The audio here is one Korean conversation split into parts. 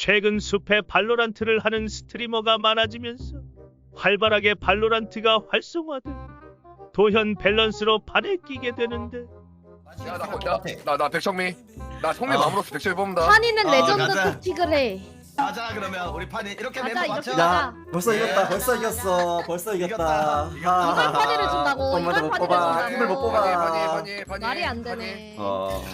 최근 숲에 발로란트를 하는 스트리머가 많아지면서 활발하게 발로란트가 활성화돼 도현 밸런스로 발에 끼게 되는데 야나나나 백성미 나 성미 어. 마음으로서 백성미 뽑는다 판이는 어, 레전드 가자. 택틱을 해. 가자 그러면 우리 판이 이렇게 가자, 멤버 이렇게 맞춰. 가자. 야 벌써 이겼다 벌써 이겼어 벌써 이겼다 이겼다. 이걸 판이를 준다고, 이걸 못 판이를 뽑아 준다고. 힘을 못 뽑아 파니 파니 파니 말이 안 되네. 어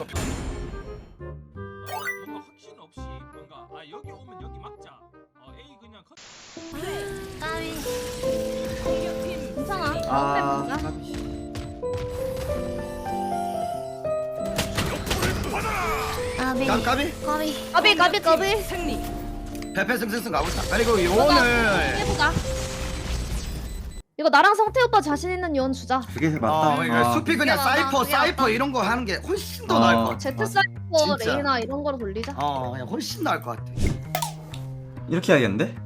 없이 뭔가 아 여기 오면 여기 막자. 어 A 그냥 컷. 괜찮아. 아, 아, 까비 까- 까비 까비 까비 까비 까비. 패패 승승승 가보자. 그리고 요거는 해보자. 이거 나랑 성태 오빠 자신 있는 요원 주자. 그게 어 맞다 그러니까 어. 수피 그냥 그게 맞다, 사이퍼 그게 사이퍼 맞다. 이런 거 하는 게 훨씬 더 어. 나을 것 같아. 제트 사이 퍼 진짜. 레이나 이런 거로 돌리자. 어 그냥 훨씬 나을 것 같아. 이렇게 해야겠는데?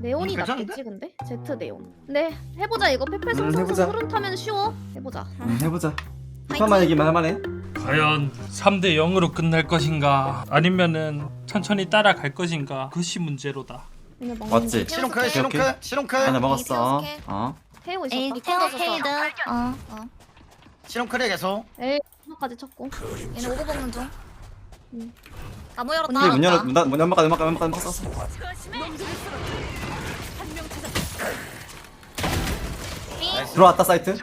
네온이 음, 괜찮은데? 낫겠지 근데? 제트 네온. 근데 해보자 이거 페페 음, 성성성 해보자. 흐름 타면 쉬워. 해보자. 음, 해보자 급한만 얘기만 할만해 과연 3대 0으로 끝날 것인가 아니면은 천천히 따라갈 것인가 그것이 문제로다. 먹는 맞지? 거. 오케이, 실용크 오케이. 하나 먹었어. 어 태우고 에이 있었다. 태워 페이드 어 어 실용크에 계속. 에이 까지 쳤고. 얘네 오고 먹는 중. 응. 나무 열었다. 문문 열어 문 닫- 문 연막가 연막가 연막가 연막가 들어왔다 사이트.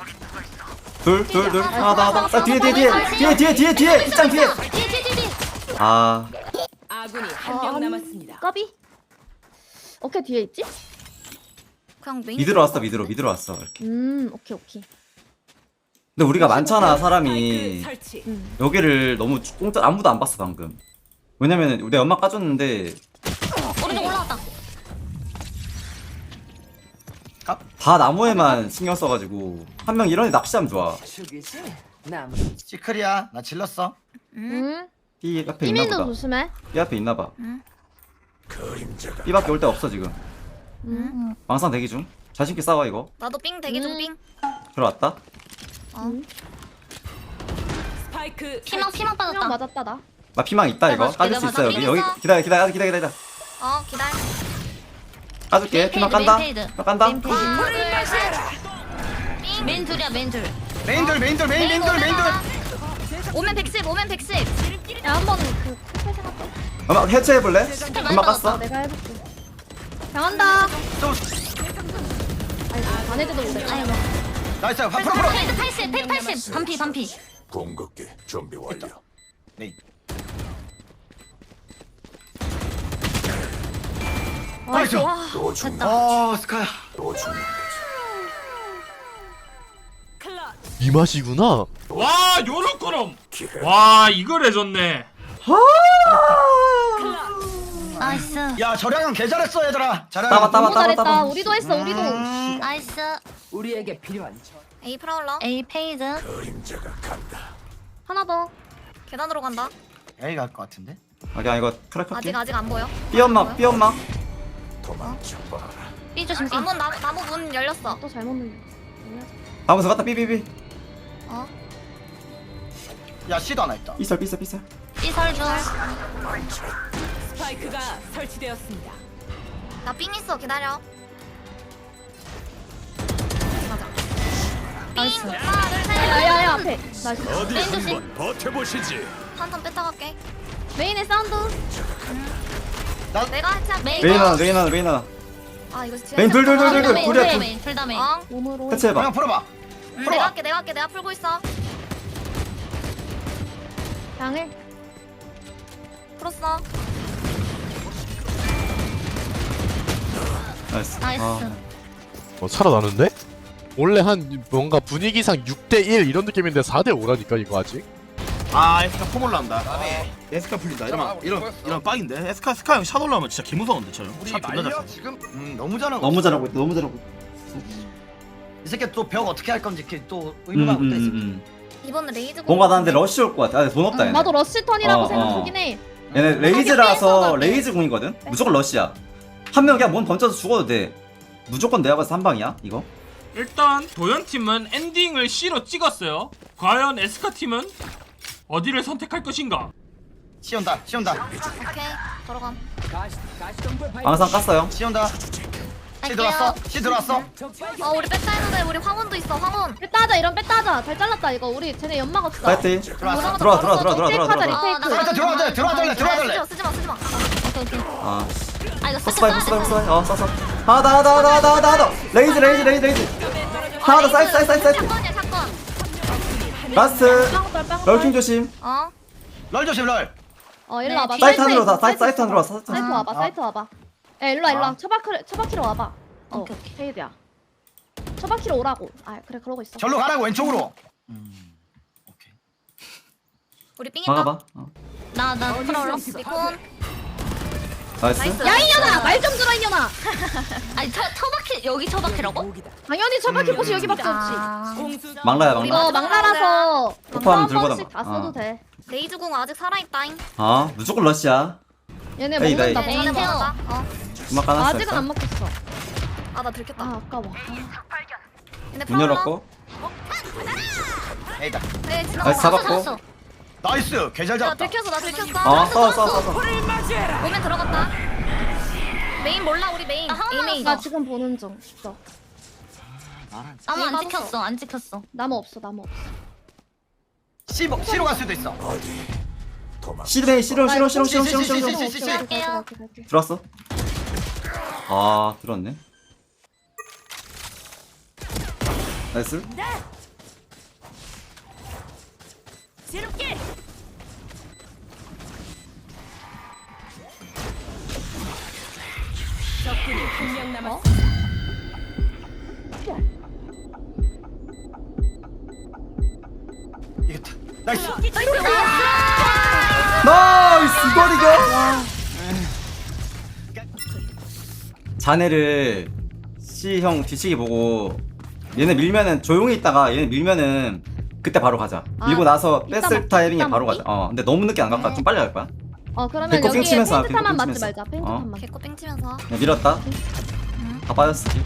둘둘둘. 하나 더 하나 더. 아, 뒤에 뒤에 뒤에. 뒤에 뒤에 뒤에 뒤에. 입장 뒤에. 뒤뒤뒤뒤 아. 아군이 아, 한명 아니. 남았습니다. 까비. 오케이 뒤에 있지? 그냥 메인 미드로 왔어 미드로. 미드로 왔어 이렇게. 음 오케이 오케이. 근데 우리가 많잖아 사람이 설치. 음. 여기를 너무 공짜 아무도 안 봤어 방금 왜냐면 우리 연막 까줬는데 오른쪽 올라왔다 다 나무에만 신경 써가지고 한 명 이런 애 낚시하면 좋아 죽이지. 시크리야 나 질렀어. 음. B 앞에 있나보다 조심해. B 앞에 있나봐 응. B밖에 올 데 없어 지금 음. 망상 대기 중 자신있게 싸워 이거 나도 삥 대기 음. 중삥 들어왔다 어. 스파이크 피망 피망 빠졌다 맞았다 나. 나 피망 있다 이거 맞아, 까줄 수 맞아. 있어 여기 여기. 기다려 기다려 기다려 기다려 어 기다려 까줄게 피망 깐다 메인 페이드. 나 깐다 페이드 메인 둘이야 메인 둘 메인들 메인들 메인 메인들. 오면 110 오면 110 야 한번 그. 엄마 해체해볼래? 많이 엄마. 깠어? 내가 해볼게. 당한다. 또 아이고 반해줘도 못해. 아이고 나이스. 파 프로 프로. 페이드 80 페이드 80 반피 반피 공격기 준비 완료 메인. 나이스. 와. 또 중, 됐다 어 스카야. 또 중. 클럿. 이 맛이구나. 와 요렇게럼 와 이걸 해줬네. 나이스 야 저량은 개 잘했어 얘들아. 잘해. 따봐 따봐 너무 따봐 잘했다. 따봐 우리도 했어 우리도. 음. 나이스 우리에게 필요한 저. A 프라울러 A 페이드 그림자가 간다 하나 더. 계단으로 간다 A 갈것 같은데. 아 그냥 이거 크랙 할게 아직 아직 안 보여 B 연막 B 연막 도망쳐봐라 B 조심 나무 나무 나무 문 열렸어 또 잘못 눌려. 아무서 갔다 B B B 어야 C도 하나 있다. 삐설 삐설 삐설 B 설중 스파이크가 설치되었습니다. 나삥 있어 기다려 맞아 나이스. 삥 하나 둘셋 야야야 앞에. 나이스. 메인 조심 버텨보시지 한턴 뺐다 갈게 메인의 사운드. 내가 해체할게 네. 레이나 레이나 레이나 아 이거 진짜 메인 둘, 둘, 둘, 둘, 둘. 메인, 둘이야, 메인, 둘. 메인 둘다 메인 아. 어? 몸으로. 해체해봐 그냥 풀어봐. 응, 풀어봐. 내가 할게 내가 할게 내가 풀고 있어 양해. 풀었어 나이스 나이스 아, 어, 살아나는데? 원래 한 뭔가 분위기상 6대1 이런 느낌인데 4대5라니까 이거 아직? 아 에스카 폼 올라온다 에스카 풀린다 이러면 이런 이런 빡인데 에스카 스카 형 샷 올라오면 진짜 개무서운데 저형 우리 샷 존나 잘 써. 지금 음 너무 잘하고. 너무 잘하고 있다 너무 잘하고 이 새끼 또 벽 어떻게 할 건지 이렇게 또 음, 의문하고 음, 있다 이 새끼. 음. 이번에 레이즈 뭔가 나한테 러쉬 올 것 같아 아, 돈 없다 얘네 나도 러시 턴이라고 어, 생각하긴 해. 얘네 음. 레이즈라서 레이즈 궁이거든 무조건 러쉬야 한 명 그냥 몸 던져서 죽어도 돼 무조건 내가 봐서 한 방이야 이거 일단 도현 팀은 엔딩을 C로 찍었어요. 과연 에스카 팀은 어디를 선택할 것인가? 시 온다 시 온다 오케이 발. 망상 깠어요 시 온다 시 들어왔어? 시 들어왔어. 어 우리 뺐다 했는데 우리 황혼도 있어 황혼. 뺐다 하자 이런 뺐다 하자. 잘 잘랐다 이거. 우리 쟤네 연막 없어. 사이트 들어왔어? 들어와 들어와 들어와 들어와 들어와. 리테이크하자 들어와 리테이크 사이트 들어와달래, 들어와달래, 들어와달래. 쓰지마 쓰지마. 오케이 오케이. 아. 아 이거 포스파이 포스파이 포스파이 어 썼어 하나 더 하나 더 하나 더 하나 더 하나 더. 레이즈 레이즈 레이즈 레이즈. 하나 더 사이트 사이트 사이트 사이트 사건이야 사건. 라스트. 럴킹 조심. 어? 널 조심 널 어 일로 네, 와봐. 사이트 안으로 다 사이트 사이트. 안으로 와 사이트 사이트 안으로 와봐 아. 사이트 와봐 야 일로 와 일로 아. 와 처바퀴 처바퀴로 와봐. 어 오케이, 오케이. 헤이드야. 처바퀴로 오라고. 아 그래 그러고 있어. 절로 가라고 왼쪽으로. 우리 삥 있다 막아봐. 어. 나나 프라울러 리콘 나이스. 나이스. 야 이년아! 말 좀 들어 이년아! 아니 처, 처박히 여기 처박히라고? 당연히 처바퀴 곳이 여기밖에 없지. 아. 막나야 막나 이거 막나라서. 오빠는 한 들고 번씩. 다 써도 어. 돼. 레이즈궁 아직 살아있다잉. 아 무조건 러시야 얘네 에이, 먹는다 에이. 먹는다. 어. 음악 까놨어 아직은 안 먹혔어. 아 나 들켰다. 아 아까워. 얘네 문 열었고. 에이다. 네 지나갔어 나이스, 잡았고. 나이스! 개잘 나 잡았다. 들켰어 나 들켰어. 어 싸워 싸워 싸워 싸워. 오면 들어갔다. 메인 몰라 우리 메인. A 메인 나 지금 보는 중. 있어. 나무 안 찍혔어 안 찍혔어. 나무 없어 나무 없어. 시 시로 갈 수도 있어. 어디 도망 시르메이 시로 시로 시로 시로 시로 시로. 시, 시, 시로 시, 시, 시. 갈게요. 들어왔어 아 들었네. 나이스. 지름길. 적군이 한 명 남았어. 이겼다. 나이스. 나이스. 이걸 이겨 자네를 C형 뒤치기 보고 얘네 밀면은 조용히 있다가 얘네 밀면은 그때 바로 가자. 아, 밀고 나서 이따 뺐을 먹기, 타이밍에 이따 바로 먹기? 가자. 어 근데 너무 늦게 안 갈까? 좀 빨리 갈 거야. 어 그러면 와, 페인트탄만 배꼽 맞지. 말자 페인트탄만 개코 뺑 치면서. 야, 밀었다. 다 빠졌어 지금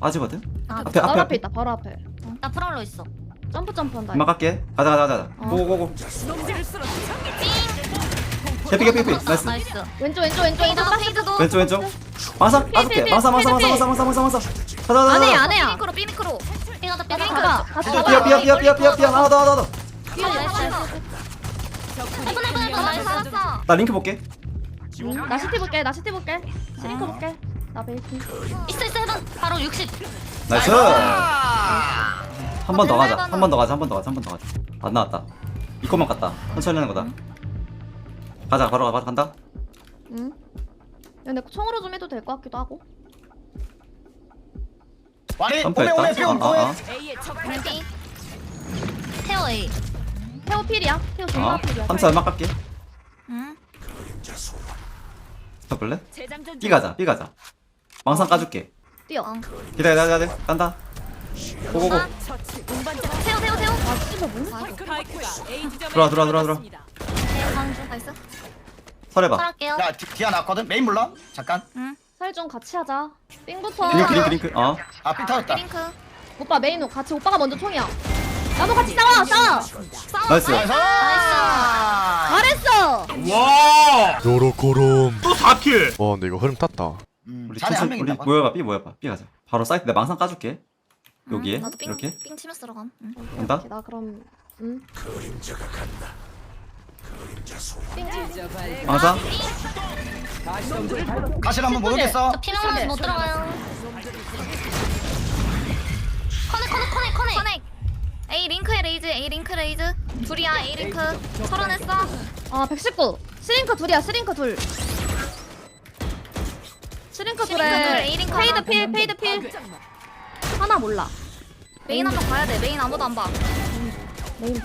빠지거든? 아, 앞에 바로 앞에 앞에 앞에. 있다 바로 앞에. 나 프라울러 있어. 점프 점프 한다 금방 갈게. 가자 가자 가자. 어. 고고고고 놈들을 쓸어. 개피 개피 개피 나이스 나이스 왼쪽 왼쪽 왼쪽 페이드도 왼쪽 페이드도 왼쪽 왼쪽 다섯 개 망상 망상 망상 망상 망상 망상 망상 가자 가자 안해 가자 안해야 삐미크로 삐미크로 삐가다 가자 삐미크로 가자 삐어 가자 삐어 삐어 삐어 삐어 삐어 하나 더 하나 더 나이스 해본 해본 해본 나이스 살았어 나 링크 볼게 나 시티 볼게 나 시티 볼게 시링크 볼게 나 베이킹 있어 있어 해본 바로 60 나이스 한 번 더 가자 한 번 더 가자 한 번 더 가자 한 번 더 가자 안 나왔다 이거만 갔다 천천히 하는 거다 가자 바로 가 바로 간다. 응? 근데 총으로 좀 해도 될 것 같기도 하고. 와리 오메 점프했다. 오메 뿅 어, 어, 오메. 어. A의 적삐 태워 A. 태호 필이야? 태호 존나 어, 필이야? 삼차 음악 갈게. 응? 잡을래? B 가자 B 가자. 망상 까줄게. 뛰어. 어. 기다려 기다려 기다려. 간다. 고고고. 아 씨발 뭐 스파이크가 A 지점에 들어와, 들어와, 들어와, 떨어졌 습니다. 네 가는 중 나이스 설해봐 야 디- 디아 나왔거든? 메인 몰라 잠깐. 살좀 같이 하자. 삥부터 링크 링크 링크. 어. 아삐 터졌다. 삐링크. 오빠 메인호 같이 오빠가 먼저 총이야. 나도 같이 싸워 싸워. 나이스. 나이스! 잘했어. 와! 요로코롬. 또 4킬! 와 근데 이거 흐름 탔다. 음, 우리 자네 한 천천히 우리 모여봐 B 모여봐. B 가자. 바로 사이트 내가 망상 까줄게. 여기에 나도 삥, 이렇게. 삥 치면서 들어감. 응. 간다. 오케이, 나 그럼 응 발. 가실 한번 못 오겠어 저 피나면서 못 들어가요 커넥 커넥 커넥 커넥 커넥 A 링크에 레이즈 A 링크 레이즈 둘이야 A 링크 털어냈어 아 119. 스링크 둘이야. 스링크 둘. 스링크 스링크 둘, 둘에 A링크 페이드. 필 페이드 필 하나 몰라. 메인 한번 가야 돼 메인 아무도 안 봐 메인.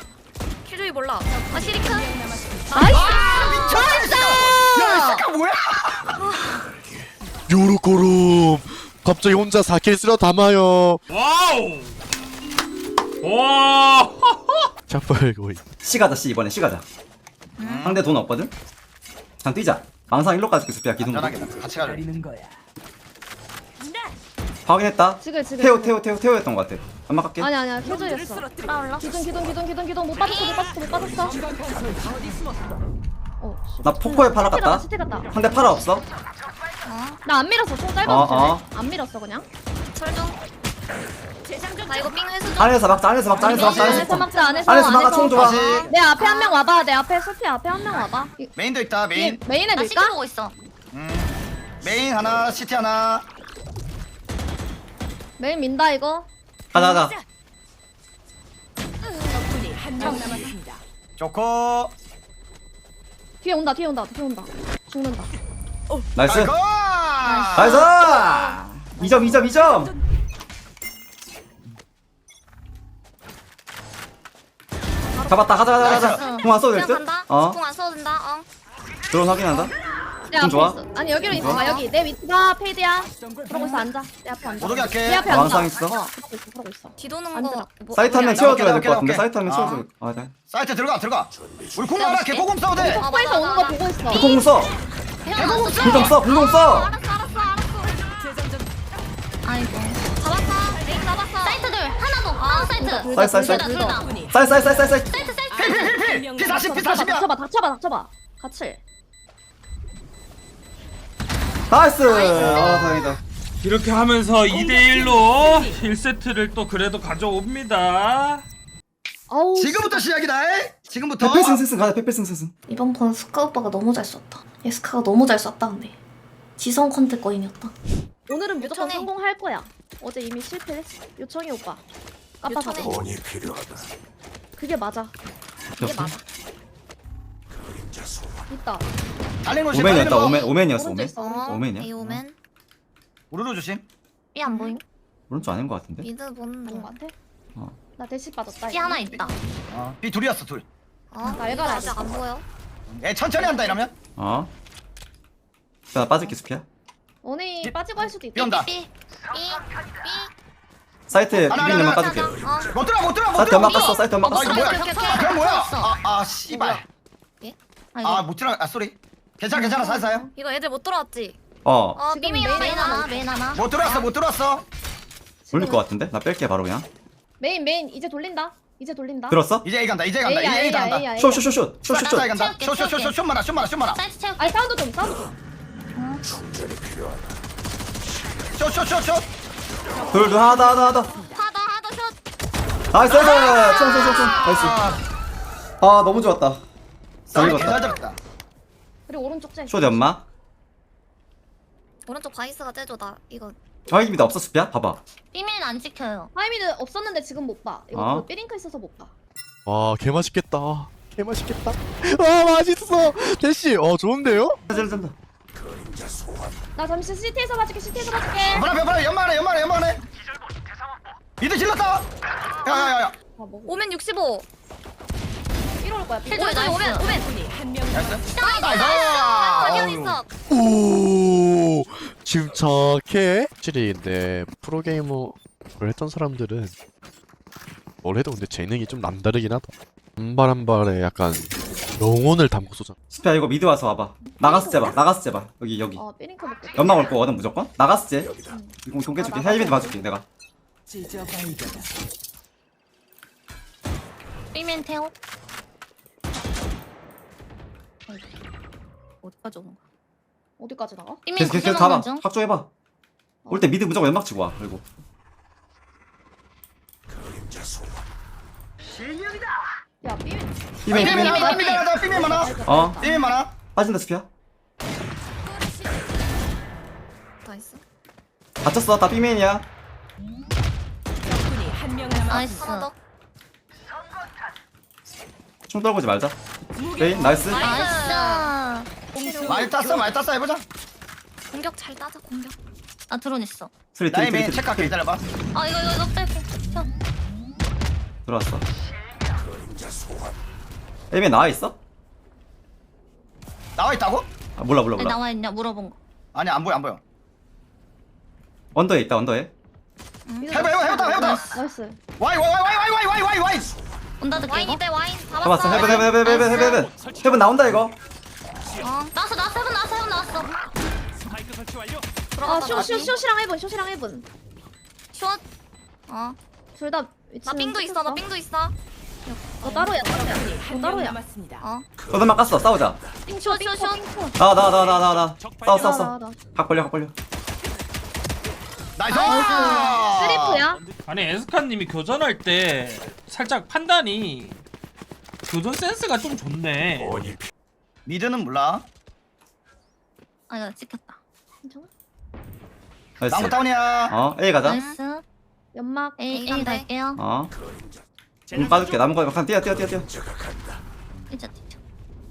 킬조이 몰라 아 시리크 나이스. 야 이거 뭐야 요로코롬 갑자기 혼자 4킬 쓸어 담아요 와우! 와! 샷벌고이 C 가자 C 이번에 C 가자 상대 돈 없거든? 그냥 뛰자 망상 1로 가줄게 수피야 기둥 안전하게 같이 가자 거야. 확인했다. 지글 지글. 태호. 태호 태호 태호였던 것 같아. 연막 갈게. 아니 아니야 켜줘였어. 올라올라 기둥 기둥 기둥 기둥 기둥. 못 빠졌어 못 빠졌어 못 빠졌어. 어나 폭포에 팔아 갔다. 시티 갔다. 상대 팔아 없어? 나 안 밀었어. 총 어, 짧아도 어. 되네 안 밀었어 그냥. 철중 나 이거 삥 회수 좀 안에서 막자 안에서 막자 안에서 막자 안에서 안에서 막자 안에서 안에서 막아 총 좋아. 다시 내 앞에 한 명 와봐 내 앞에 소피 앞에 한 명 와봐. 이- 메인도 있다 메인. 이- 메인에 나? 보고 있어. 메인 하나 시티 하나 메인 민다 이거. 가자 가자. 적군이 한 명 남았습니다. 좋고. 뒤에 온다 뒤에 온다 뒤에 온다. 죽는다. 나이스. 아이고! 나이스! 2점 2점 2점! 잡았다 가자 가자 가자. 공안 써도 그냥 될듯 간다. 어. 궁안 써도 된다. 어. 드론 확인한다 내 앞에 좋아? 있어. 아니 여기로 있어봐 여기 내 위치가 페이드야. 그러고 있어 앉아. 내 앞에 앉아. 못 오게 할게. 내 앞에 아, 앉아. 왕상 있어? 어 그러고 있어 그러고 있어. 뒤도는 앉아. 거 뭐, 사이트 한명 오케이, 채워줘야 될 것 같은데. 오케이. 사이트 한명 아. 채워줘. 아. 네. 사이트 들어가 들어가. 우리 궁 알아 개코공 써도 돼. 아, 맞아, 오는 거. 보고 있어. 개공 써. 대박 불좀 써. 불좀 써 알았어 알았어 알았어. 아이고. 잡았어. 레인 잡았어. 사이트들 하나 더. 하나 사이트. 사이트, 사이트, 둘다 사이트. 둘다. 사이트 사이트 사이트 사이트. 사이트 사이트. 필필필필 피 40, 피 닥쳐봐 40이야. 닥쳐봐 닥쳐봐 닥쳐봐. 같이 나이스! 아 다행이다. 이렇게 하면서 2대1로 1세트를 또 그래도 가져옵니다. 아우 지금부터 시작이다 에? 지금부터? 페페 승승승 가자 페페 승승승. 이번 번 스카 오빠가 너무 잘 썼다. 에스카가 너무 잘 썼다 근데. 지성 컨택 거인이었다. 오늘은 무조건 요청해. 성공할 거야. 어제 이미 실패했어. 요청해 오빠. 깜빡하고 요청해. 돈이 필요하다. 그게 맞아. 이게 맞아. 있다. 달린 곳이 오맨이었다. 오맨. 오맨이었어 오른쪽 오맨 있어. 어 오른쪽 오맨이야? 에이오맨. 우르르 조심. 삐안 보임? 오른쪽 아닌 것 같은데? 미드 보는 아닌 것 같아? 어. 나 대시 빠졌다 삐 이거. 하나 있다. 어, B 둘이었어 둘. 어? 알가라, 아직 안 보여? 에, 천천히 한다 이러면. 어. 자, 나 빠질게 원이 삐- 빠지고 할 수도 있다. 삐온다. 삐삐삐 사이트 하나, 비빈 하나, 연막 하나, 까줄게. 어. 못 들어 못 들어 못 사이트 들어. 연막 못 들어. 깠어 사이트 연막 아 이거 깠어. 뭐야 오케이, 오케이, 오케이. 아 그럼 뭐야. 아 아 씨발 아이고 아못 들어 아 쏘리 괜찮아 괜찮아 살사요 이거 애들 못 들어왔지 어어 지금 메인 메인 하나 하나 메인 하나 못 들어왔어 못 들어왔어 올릴 것 같은데 나 뺄게 바로 그냥 메인 메인 이제 돌린다 이제 돌린다 들었어 이제 A 간다 이제 간다 이제 A 간다 A야 슛슛슛슛 슛슛슛 샷 간다 채울게, 쇼쇼쇼쇼 채울게. 쇼 많아 쇼 많아 쇼 많아 사이트 채울게 아니 사운드 좀 사운드 좀. 쇼쇼쇼쇼 둘둘 하나 더 하나 더 하다 하다 샷 나이스 나이스 총총총총 나이스 아 너무 좋았다 잘잘 읽었다. 잡았다. 그리고 오른쪽 째숏 연막 오른쪽 바이스가 째줘 나 이거. 저기입니다. 없어 수피야 봐봐. 삐밀은 안 찍혀요. 하이미드 없었는데 지금 못 봐. 이거 어? 그 삐링크 있어서 못 봐. 와 개맛있겠다. 개맛있겠다. 와 맛있어! 대시 어 좋은데요? 잘 소환. 나 잠시 CT에서 봐줄게 CT에서 봐줄게. 봐라 봐라 연마하네 연마하네 연마하네 미드 질렀다! 야야야야. 아 먹어. 오멘 65 거야. 힐 줘야 오멘 오멘 적군이 한명 나이스. 나이스. 어우. 있어 오 침착해 확실히 근데 프로게이머를 했던 사람들은 뭘 해도 근데 재능이 좀 남다르긴 하다. 한 발 한 발에 약간 영혼을 담고 쏘잖아 수피야 이거 미드 와서 와봐. 때 봐. 나갔을 때봐. 여기 여기. 어 삐링크 먹고 연막 올 거거든 무조건? 때 여기다. 이거 좀 깨줄게. 아, 나갔어. 봐줄게 내가. 찢어 발견. 어디까지 오는 거야? 어디까지 나가? 계속 계속 가봐 하는 중. 확조해봐. 올 때 미드 무조건 연막 치고 와 그리고. 야 삐링 삐맨 삐맨. 많아 삐밀 많아 삐밀 많아. 어? 삐밀 많아. 빠진다 수피야 나이스 다쳤어. 다 삐맨이야. 적군이 한 명 남았습니다. 나이스. 하나 더. 총 떨고지 말자 오케이 나이스 나이스. 많이 땄어 많이 땄어 해보자 공격 잘 따져 공격. 아 드론 있어. 트리 트리 나이맨 트리, 체크 트리 기다려봐 아 이거 이거 이거 빼고. 형. 들어왔어 에이맨 나와있어? 나와있다고? 아, 몰라 몰라 몰라 나와 있냐 물어본 거. 아니 안 보여 안 보여 언더에 있다 언더에 음. 해봐 해봐 해봐 해봐 나이스. 와이 와이 와이 와이 와이 와이 와이 온다 듣게 와인 이거. 와인. 잡았어. 헤븐 헤븐 헤븐 헤븐 헤븐 헤븐 헤븐 나온다 이거. 어 나왔어 나왔어 해븐 나왔어 해븐 나왔어. 들어갔다 아쇼쇼 숏이랑 해븐 숏이랑 해븐 숏 어. 둘다 위치 나 삥도 있어 나 삥도 있어. 너 따로야 따로야. 너 한명 따로야. 남았습니다. 어. 너들만 깠어 싸우자. 삥쇼 삥쇼 쇼, 쇼. 삥쇼 나나나나 나나 싸워 싸워 싸워. 각 벌려 각 벌려 나이스! 쓰리프야? 아니 에스카님이 교전할 때 살짝 판단이 교전 센스가 좀 좋네. 미드는 몰라. 아 이거 찍혔다. 괜찮아? 나이스. 나무 다운이야. 어 A 가자. 나이스. 연막 A A 갈게요. 어. 음, 빠질게. 남은 거 그냥 뛰어 뛰어 뛰어 뛰어. 진짜 진짜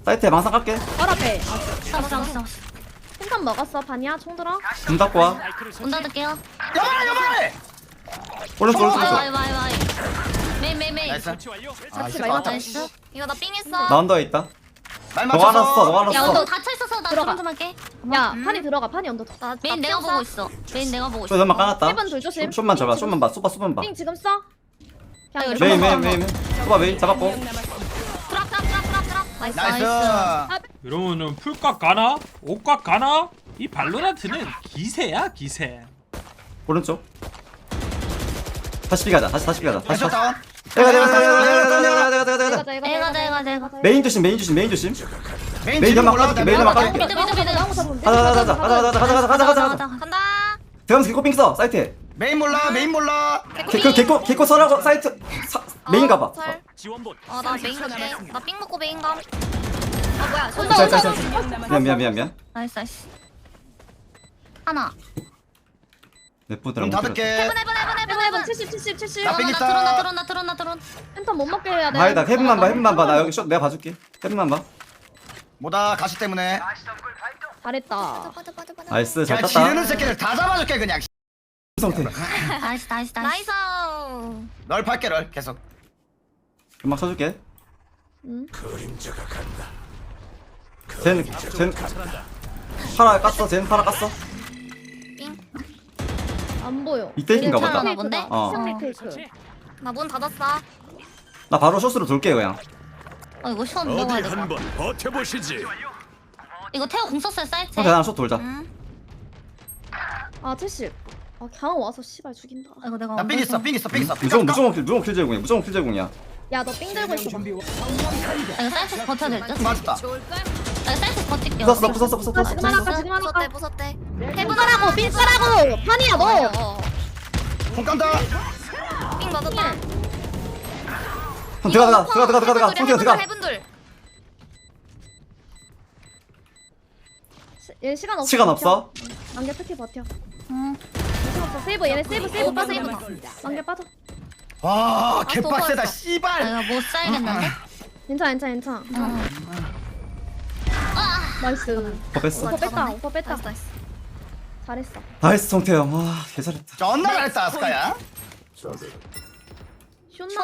사이트에 망상 깎게. 바로 앞에 잡았어 잡았어 생선 먹었어 반이야 총 들어 문 닫고 와. 문 닫을게요. 여봐라 여봐라 오른쪽 오른쪽 와이 와이 와이 와이. 메인 메인 메인. 나이스. 아 같이 맞다. 나이스 이거 나 삥했어. 나 언더에 있다. 너가 너가 하나 야써 운동 닫혀 있어서 나 들어가. 할게. 야 음. 판이 들어가 판이 언더 나 메인 내가 보고 있어. 메인 내가 보고 저 있어. 연막 까놨다. 세번 둘 조심. 숏만 잡아 숏만 봐 쏘봐 쏘만 봐. 삥 지금 써. 아, 그냥 메인 메인 메인. 쏘봐 메인 잡았고 나이스 이러면 은 풀각 가나? 옷각 가나? 이 발로란트는 기세야 기세. 오른쪽 다시 비 가자 다시 다시 비 가자 다시 다시 다운 내가 내가 내가 내가 내가 내가 내가 내가 내가 내가 내가 내가 메인 조심 메인 조심 메인 조심 메인 메인 지금 연막 몰라 까줄게, 메인 연막 까줄게. 미드 미드 미드 나무 잡으면 돼 가자 가자 가자 가자 가자 가자 가자 가자 가자 간다 대감스 개코 빙써 사이트에 메인 몰라 메인 몰라 개, 그 개코 개코 서라고 사이트 사, 메인 가봐 어, 어나 메인 갈게 나삥 먹고 메인 감. 아, 뭐야 손 자, 자, 자, 한명 남았습니다. 미안 미안 미안 미안. 나이스 나이스. 하나. 넷부들 문 닫을게. 해븐 해븐 해븐 해븐 해븐. 해븐 해븐. 70 70 70나삥나 있다. 드론 나 드론 나 드론 나 드론. 펜턴 못 먹게 해야 돼. 아니다 헤븐만 봐 헤븐만 봐나 여기 숏 내가 봐줄게. 헤븐만 봐. 뭐다 가시 때문에. 잘했다. 빠져 빠져 빠져 나이스 잘 야 땄다. 지르는 새끼들 다 잡아줄게 그냥. 성태. 나이스. 나이스. 나이스. 널 팔게 널 계속 금방 쳐줄게 응? 그림자가 간다. 쟤는 쟤는 파라 깠어 쟤는 파라 깠어 안 보여 이 땡긴가 얘네 보다. 케이크다. 본데? 어. 케이크 나문 닫았어 나 바로 숏으로 돌게 그냥 어 이거 션 어디 먹어야 돼 한번 버텨보시지. 이거 태워 공 썼어요 사이트 성태 나랑 숏 돌자 응 아 70. 아 그냥 와서 씨발 죽인다. 이거 내가 나 삥 있어 삥 있어 삥 있어 무조건 무조건 킬 무조건 킬 제공이야 무조건 킬 제공이야 야 너 삥 들고 있어. 아, 이거 사이트 버텨야 될 듯? 맞았다 아, 이거 사이트 버틸게요 부쉈어 부쉈어 부쉈어 아 지금 하니까 지금 하니까. 부쉈대 부쉈대 삥삥 싸라고 판이야 너. 공 깐다 삥 맞았다 형 들어가 들어가 들어가 들어가 들어가 성태 들어가 해분들 얘 시간 없어. 시간 없어 만개 특히 버텨. 응 시간 없어. 세이브 얘네 세이브 세이브 빠져 세이브. 만개 빠져. 와또 개빡세다. 씨발 아, 이거 못 살겠는데? 괜찮아 괜찮아 괜찮아. 응. 나이스. 더 뺐어 오빠 뺐다 오빠 뺐다. 나이스 나이스 잘했어. 나이스 성태 형와 개잘했다 존나 잘했다 아스카야 슛나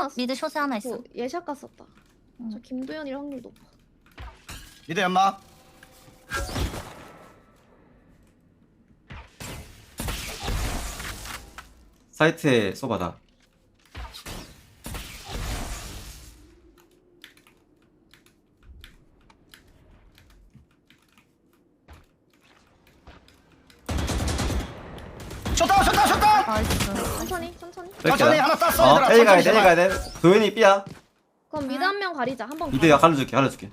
숏 미드 숏에 하나 있어 그 예샷 갔었다. 저 김도현이랑 확률 높아. 미드 연막 사이트에 쏘바다 A 가야 돼 A 가야 돼. 도현이 B야. 그럼 미드 한 명 가리자. 한번 이대 야 가려줄게 가려줄게.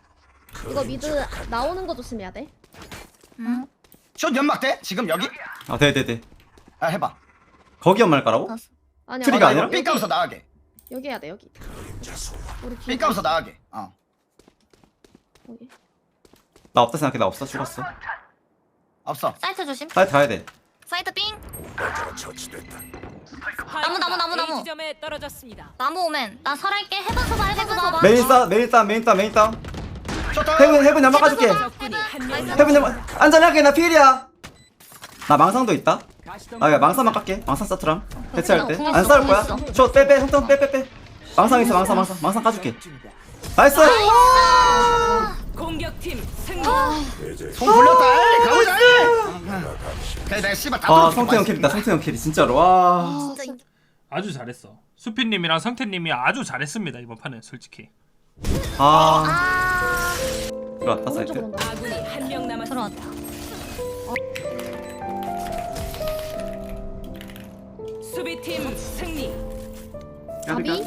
이거 미드 나오는 거 조심해야 돼. 응? 숏 연막 돼? 지금 여기? 아 돼 돼 돼. 아 해봐. 거기 연말 까라고? 아니야. 트리가 아니라? 여기, 삥 까면서 나가게. 여기 해야 돼 여기. 우리 삥뒤 까면서 나가게. 어. 여기. 나 없다 생각해. 나 없어. 죽었어. 없어. 사이트 조심. 사이트 가야 돼 사이트 삥 처치됐다. 나무, 나무, 나무, 나무. A 지점에 떨어졌습니다. 나무 오면 나 설할게. 해본 소바 해본 소바 메인 싸 메인 싸 메인 싸 메인 싸 헤븐 헤븐 연막 까줄게. 적군이 한명 헤븐 연막 안전하게 나 필이야. 나 망상도 있다. 아야 망상만 깎게. 망상 사트람 대체할 때. 안 싸울 거야? 저 빼 빼 형돈 빼빼빼. 망상 있어 망상 망상. 망상 까줄게. 나이스 공격팀 승리. 손 불렸다. 에이 가보자. 에이. 그래 내가 씨발 다 아 불렀어, 성태 형 킬이다 성태 형 킬이 진짜로. 와. 진짜 아주 잘했어. 수피님이랑 성태님이 아주 잘했습니다 이번 판은 솔직히. 아. 아. 들어왔다 오른쪽으로 사이트 온다. 아군이 한 명 남았습니다. 들어왔다. 수비팀 승리. 까비? 가비?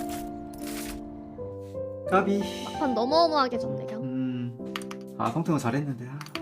까비. 막판 너무너무하게 졌네 아 성태형 잘했는데 아.